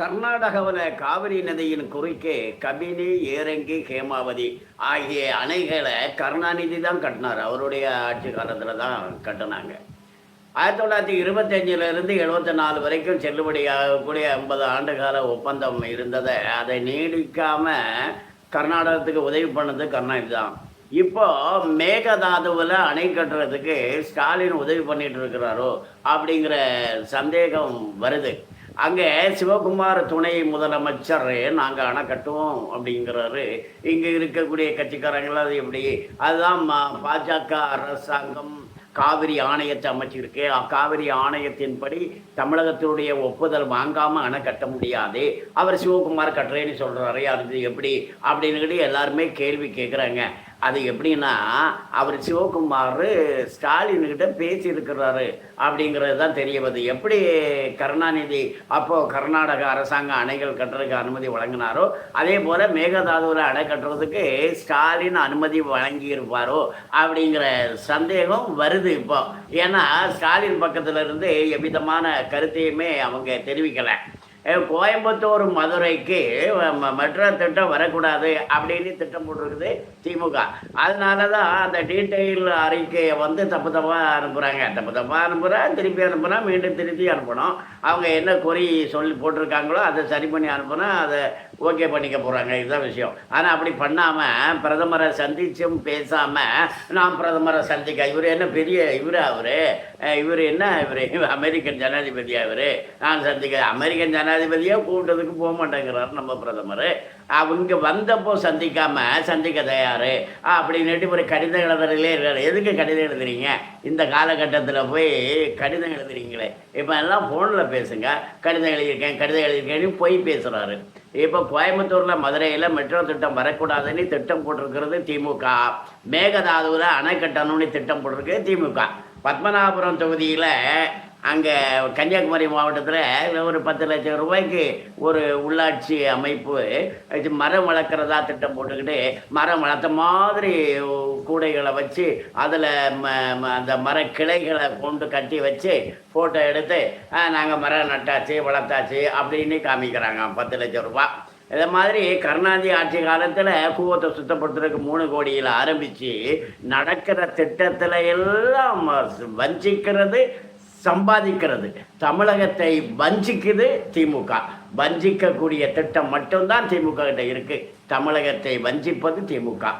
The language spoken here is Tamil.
கர்நாடகாவில் காவிரி நதியின் குறுக்கே கபினி ஏரங்கி ஹேமாவதி ஆகிய அணைகளை கருணாநிதி தான் கட்டினார். அவருடைய ஆட்சி காலத்தில் தான் கட்டினாங்க. ஆயிரத்தி தொள்ளாயிரத்தி இருபத்தஞ்சிலிருந்து எழுபத்தி நாலு வரைக்கும் செல்லுபடியாகக்கூடிய ஐம்பது ஆண்டுகால ஒப்பந்தம் இருந்ததை அதை நீடிக்காமல் கர்நாடகத்துக்கு உதவி பண்ணது கருணாநிதி தான். இப்போ மேகதாதுவில் அணை கட்டுறதுக்கு ஸ்டாலின் உதவி பண்ணிட்டு இருக்கிறாரோ அப்படிங்கிற சந்தேகம் வருது. அங்கே சிவகுமார் துணை முதலமைச்சர் நாங்கள் அணை கட்டுவோம் அப்படிங்கிறாரு. இங்கே இருக்கக்கூடிய கட்சிக்காரங்கள் அது எப்படி? அதுதான் பாஜக அரசாங்கம் காவிரி ஆணையத்தை அமைச்சிருக்கு. காவிரி ஆணையத்தின்படி தமிழகத்தினுடைய ஒப்புதல் வாங்காமல் அணை கட்ட முடியாது. அவர் சிவகுமார் கட்டுறேன்னு சொல்கிறாரு அது எப்படி? அப்படின்னுக்கிட்டு எல்லாருமே கேள்வி கேட்குறாங்க அது எப்படின்னா அவர் சிவகுமார் ஸ்டாலின்கிட்ட பேசியிருக்கிறாரு அப்படிங்கிறது தான் தெரியவது எப்படி கருணாநிதி அப்போது கர்நாடக அரசாங்கம் அணைகள் கட்டுறதுக்கு அனுமதி வழங்கினாரோ அதே போல் மேகதாதுவில் அணை கட்டுறதுக்கு ஸ்டாலின் அனுமதி வழங்கியிருப்பாரோ அப்படிங்கிற சந்தேகம் வருது இப்போ. ஏன்னா ஸ்டாலின் பக்கத்தில் இருந்து எவ்விதமான கருத்தையுமே அவங்க தெரிவிக்கலை. கோயம்புத்தூர் மதுரைக்கு ம- மெட்ரோ திட்டம் வரக்கூடாது அப்படின்னு திட்டம் போட்டிருக்குது திமுக. அதனால தான் அந்த டீட்டெயில் அறிக்கையை வந்து தப்பு தப்பாக அனுப்புகிறாங்க தப்பு தப்பாக அனுப்புகிறா திருப்பி அனுப்புனா மீண்டும் திருப்பி அனுப்பணும். அவங்க என்ன குறி சொல்லி போட்டிருக்காங்களோ அதை சரி பண்ணி அனுப்புனா அதை ஓகே பண்ணிக்க போகிறாங்க இதுதான் விஷயம். ஆனால் அப்படி பண்ணாமல் பிரதமரை சந்திச்சும் பேசாமல் நான் பிரதமரை சந்திக்க இவர் என்ன பெரிய இவர் அவர்? இவர் என்ன இவர்? அமெரிக்கன் ஜனாதிபதி அவர் நான் சந்திக்க அமெரிக்கன் ஜன ஜனாதிபதியாக கூப்பிட்டதுக்கு போக மாட்டேங்கிறார் நம்ம பிரதமர். அவங்க வந்தப்போ சந்திக்காம சந்திக்க தயார். அப்படின்னுட்டு ஒரு கடிதம் எழுதுறதுலே இருக்கார். எதுக்கு கடிதம் எழுதுறீங்க? இந்த காலகட்டத்தில் போய் கடிதம் எழுதுறீங்களே. இப்போ எல்லாம் ஃபோனில் பேசுங்க. கடிதம் எழுதியிருக்கேன் கடிதம் எழுதியிருக்கேன்னு போய் பேசுகிறாரு இப்போ கோயம்புத்தூரில் மதுரையில் மெட்ரோ திட்டம் வரக்கூடாதுன்னு திட்டம் போட்டிருக்கிறது திமுக. மேகதாதுவில் அணை கட்டணும்னு திட்டம் போட்டிருக்கு திமுக. பத்மநாபபுரம் தொகுதியில் அங்கே கன்னியாகுமரி மாவட்டத்தில் ஒரு பத்து லட்சம் ரூபாய்க்கு ஒரு உள்ளாட்சி அமைப்பு மரம் வளர்க்குறதா திட்டம் போட்டுக்கிட்டு மரம் வளர்த்த மாதிரி கூடைகளை வச்சு அதில் அந்த மர கிளைகளை கொண்டு கட்டி வச்சு ஃபோட்டோ எடுத்து நாங்கள் மரம் நட்டாச்சு வளர்த்தாச்சு அப்படின்னு காமிக்கிறாங்க. பத்து லட்சம் ரூபா. இதை மாதிரி கருணாநிதி ஆட்சி காலத்தில் கூவத்தை சுத்தப்படுத்துறதுக்கு மூணு கோடியில் ஆரம்பித்து நடக்கிற திட்டத்தில் எல்லாம் வஞ்சிக்கிறது சம்பாதிக்கிறது. தமிழகத்தை வஞ்சிக்குது திமுக. வஞ்சிக்கக்கூடிய திட்டம் மட்டும்தான் திமுக கிட்ட இருக்கு. தமிழகத்தை வஞ்சிப்பது திமுக.